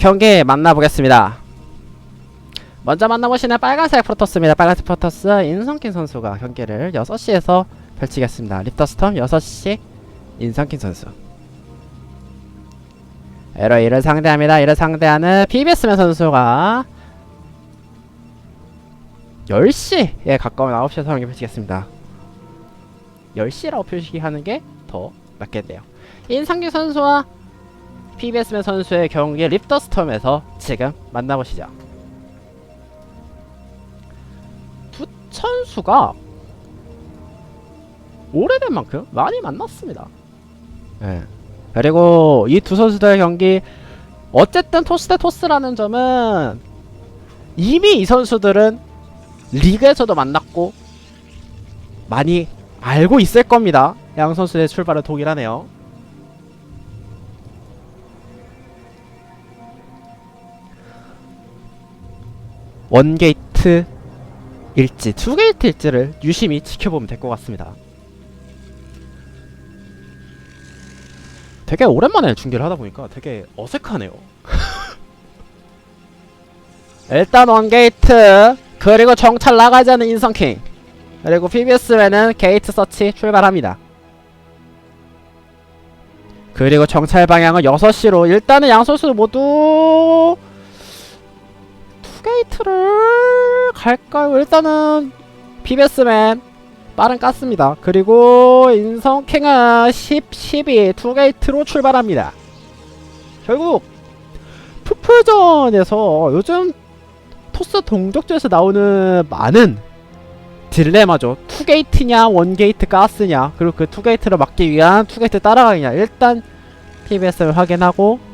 경기 만나보겠습니다. 먼저 만나보시는 빨간색 프로토스입니다. 빨간색 프로토스 인성킨 선수가 경기를 6시에서 펼치겠습니다. 립더스톰 6시 인성킨 선수. 에러 이를 상대합니다. 이를 상대하는 PBS맨 선수가 10시에 가까운 9시에 서 경기 펼치겠습니다. 10시라고 표시하는 게더 맞겠네요. 인상규 선수와 PBS맨 선수의 경기 립더스톰에서 지금 만나보시죠. 두 선수가 오래된 만큼 많이 만났습니다. 예. 그리고 이 두 선수들의 경기 어쨌든 토스 대 토스라는 점은 이미 이 선수들은 리그에서도 만났고 많이 알고 있을 겁니다. 양 선수의 출발은 동일하네요. 원게이트 일지, 투게이트 일지를 유심히 지켜보면 될 것 같습니다. 되게 오랜만에 중계를 하다 보니까 되게 어색하네요. 일단 원게이트 그리고 정찰 나가지 않는 인성킹 그리고 PBS맨은 게이트 서치 출발합니다. 그리고 정찰 방향은 6시로 일단은 양 선수 모두 투게이트를 갈까요? 일단은 PBS맨 빠른 깠습니다. 그리고 인성킹은 10, 12 투게이트로 출발합니다. 결국 푸풀전에서 요즘 토스 동족전에서 나오는 많은 딜레마죠. 투게이트냐 원게이트 가스냐 그리고 그 투게이트를 막기 위한 투게이트 따라가기냐 일단 TBS를 확인하고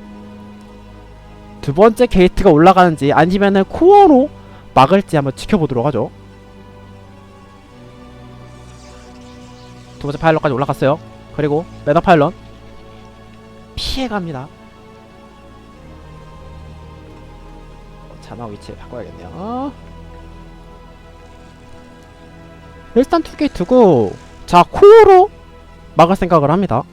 두 번째 게이트가 올라가는지 아니면은 코어로 막을지 한번 지켜보도록 하죠. 두 번째 파일럿까지 올라갔어요. 그리고 매너 파일럿 피해갑니다. 자막 위치 바꿔야겠네요. 어. 일단 투 게이트고 자 코어로 막을 생각을 합니다.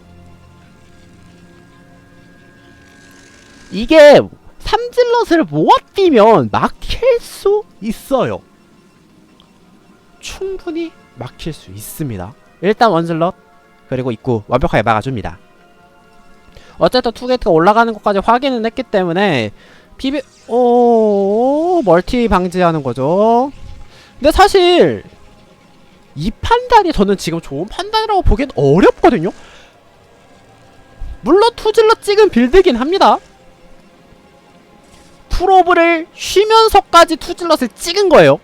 이게 삼질럿을 모아 뛰면 막힐 수 있어요. 충분히 막힐 수 있습니다. 일단 원질럿 그리고 입구 완벽하게 막아줍니다. 어쨌든 투게이트가 올라가는 것까지 확인은 했기 때문에 비비 오 멀티 방지하는 거죠. 근데 사실 이 판단이 저는 지금 좋은 판단이라고 보기엔 어렵거든요. 물론 투질러 찍은 빌드긴 합니다. 프로브를 쉬면서까지 투질럿을 찍은 거예요.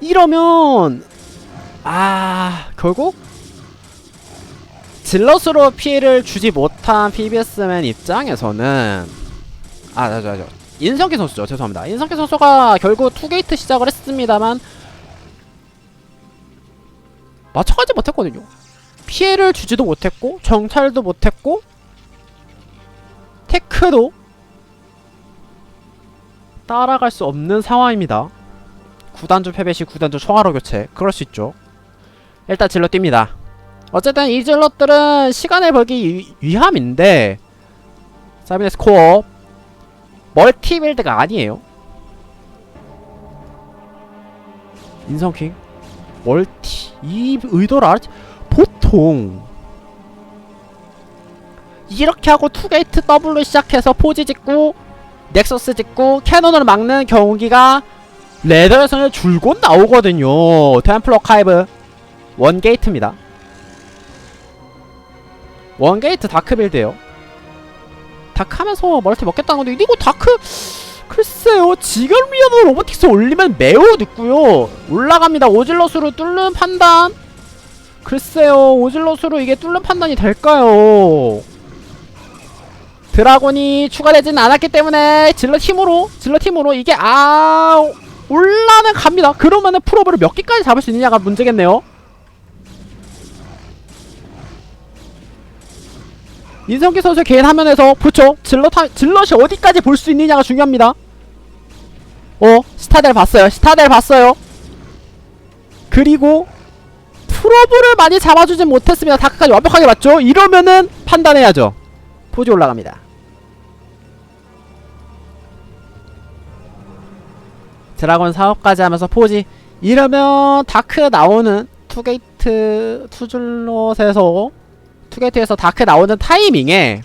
이러면 아 결국 질럿으로 피해를 주지 못한 PBS맨 입장에서는 아, 저, 저, 저. 인성기 선수죠. 죄송합니다. 인성기 선수가 결국 투게이트 시작을 했습니다만 맞춰가지 못했거든요. 피해를 주지도 못했고 정찰도 못했고 테크도 따라갈 수 없는 상황입니다. 구단주 패배 시 구단주 총괄호 교체 그럴 수 있죠. 일단 질러 뜁니다. 어쨌든 이 질럿들은 시간을 벌기 위, 위함인데 사비네스 코어 멀티 빌드가 아니에요. 인성킹 멀티 이 의도를 알았지 보통 이렇게 하고 투게이트 더블로 시작해서 포지 짓고 넥서스 짓고 캐논을 막는 경기가 레더에서는 줄곧 나오거든요. 템플러 카이브 원게이트입니다. 원게이트 다크 빌드예요. 다크 하면서 멀티 먹겠다는 건데 이거 다크 글쎄요 지금 리어도 로보틱스 올리면 매우 늦고요 올라갑니다 오질럿으로 뚫는 판단 글쎄요 오질럿으로 이게 뚫는 판단이 될까요 드라곤이 추가되진 않았기 때문에 질럿 힘으로 질럿 힘으로 이게 아 올라는 갑니다. 그러면은 프로브를 몇 개까지 잡을 수 있느냐가 문제겠네요. 인성기 선수의 개인 화면에서 그렇죠. 질럿 하, 질럿이 어디까지 볼 수 있느냐가 중요합니다. 어 스타델 봤어요. 스타델 봤어요. 그리고 프로브를 많이 잡아주진 못했습니다. 다크까지 완벽하게 봤죠? 이러면은 판단해야죠. 포지 올라갑니다. 드라곤 사업까지 하면서 포지 이러면 다크 나오는 투게이트 투줄롯에서 투게이트에서 다크 나오는 타이밍에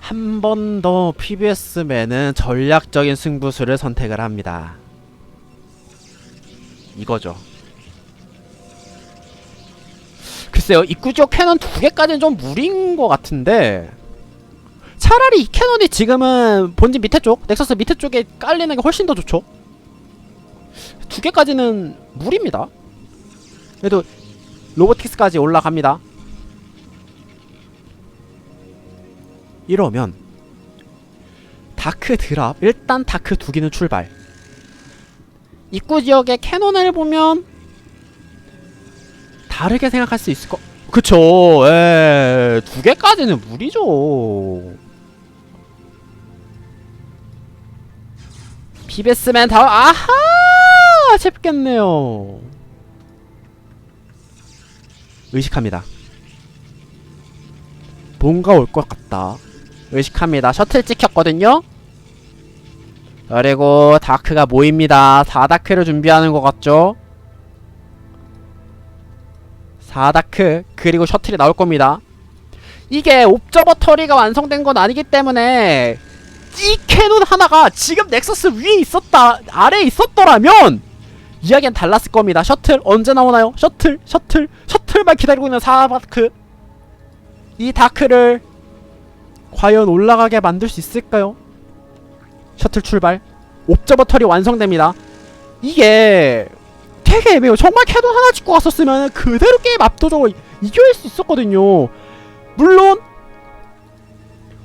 한 번 더 PBS맨은 전략적인 승부수를 선택을 합니다. 이거죠. 글쎄요, 입구 쪽 캐논 두 개까지는 좀 무리인 것 같은데 차라리 이 캐논이 지금은 본진 밑에 쪽, 넥서스 밑에 쪽에 깔리는 게 훨씬 더 좋죠. 두 개까지는 무리입니다. 그래도 로보틱스까지 올라갑니다. 이러면 다크 드랍 일단 다크 두 개는 출발. 입구 지역의 캐논을 보면 다르게 생각할 수 있을 거. 그쵸. 예. 두 개까지는 무리죠. 비베스맨 다 아하! 쉽겠네요. 의식합니다. 뭔가 올 것 같다. 의식합니다. 셔틀 찍혔거든요. 그리고 다크가 모입니다. 4다크를 준비하는 것 같죠? 4다크 그리고 셔틀이 나올 겁니다. 이게 옵저버터리가 완성된 건 아니기 때문에 이 캐논 하나가 지금 넥서스 위에 있었다 아래에 있었더라면 이야기는 달랐을 겁니다. 셔틀 언제 나오나요? 셔틀 셔틀 셔틀만 기다리고 있는 4다크 이 다크를 과연 올라가게 만들 수 있을까요? 셔틀 출발 옵저버터리 완성됩니다. 이게 되게 애매해요. 정말 캐논 하나 짓고 갔었으면 그대로 게임 압도적으로 이겨낼 수 있었거든요. 물론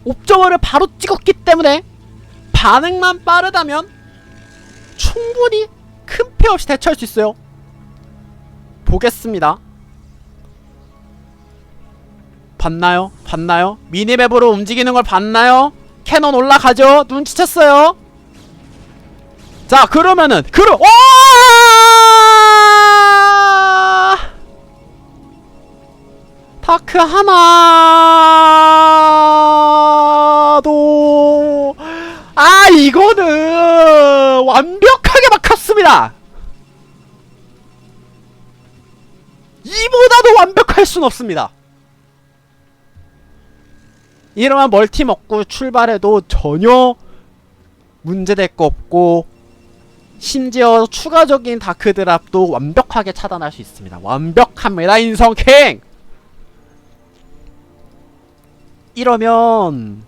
옵저버를 바로 찍었기 때문에 반응만 빠르다면 충분히 큰 패 없이 대처할 수 있어요. 보겠습니다. 봤나요? 봤나요? 미니맵으로 움직이는 걸 봤나요? 캐논 올라가죠? 눈치챘어요? 자 그러면은 그러 와 다크 하나 이거는 완벽하게 막혔습니다 이보다도 완벽할 순 없습니다 이러면 멀티 먹고 출발해도 전혀 문제될 거 없고 심지어 추가적인 다크 드랍도 완벽하게 차단할 수 있습니다. 완벽합니다. 인성킹! 이러면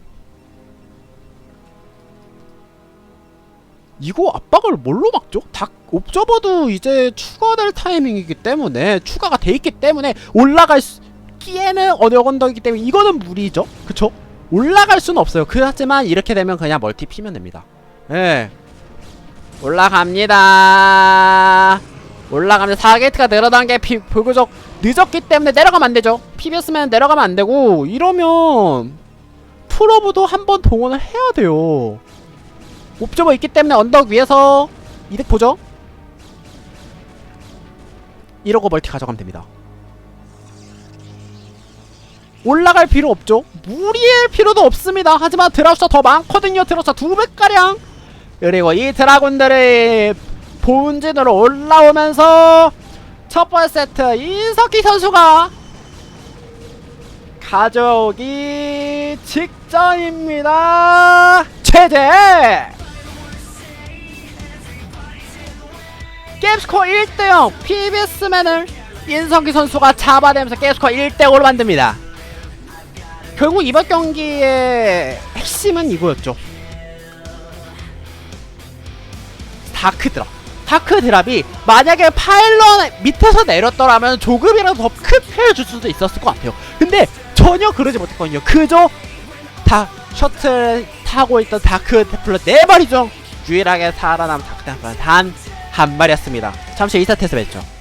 이거 압박을 뭘로 막죠? 닥 옵저버도 이제 추가될 타이밍이기 때문에 추가가 돼 있기 때문에 올라갈 수 기에는 어느 언덕이기 때문에 이거는 무리죠. 그쵸? 올라갈 수는 없어요. 그렇지만 이렇게 되면 그냥 멀티 피면 됩니다. 예. 올라갑니다. 올라가면서 4게이트가 늘어난 게 비, 불구적 늦었기 때문에 내려가면 안 되죠. PBS면 내려가면 안 되고 이러면 프로브도 한번 동원을 해야 돼요. 옵저버 있기 때문에 언덕 위에서 이득 보죠. 이러고 멀티 가져가면 됩니다. 올라갈 필요 없죠. 무리할 필요도 없습니다. 하지만 드라우스가 더 많거든요. 드라우스가 두 배가량. 그리고 이 드라군들이 본진으로 올라오면서 첫 번째 세트 이석기 선수가 가져오기 직전입니다. 제 게임스코어 1대0 PBS맨을 인성기 선수가 잡아내면서 게임스코어 1대5로 만듭니다. 결국 이번 경기의 핵심은 이거였죠. 다크 드랍. 다크 드랍이 만약에 파일런 밑에서 내렸더라면 조금이라도 더 큰 피해를 줄 수도 있었을 것 같아요. 근데 전혀 그러지 못했거든요. 그저 다 셔틀 타고 있던 다크 테플러 네 마리 중 유일하게 살아남은 다크 테플러 단 한 마리였습니다. 잠시 2사 테스트 뵀죠.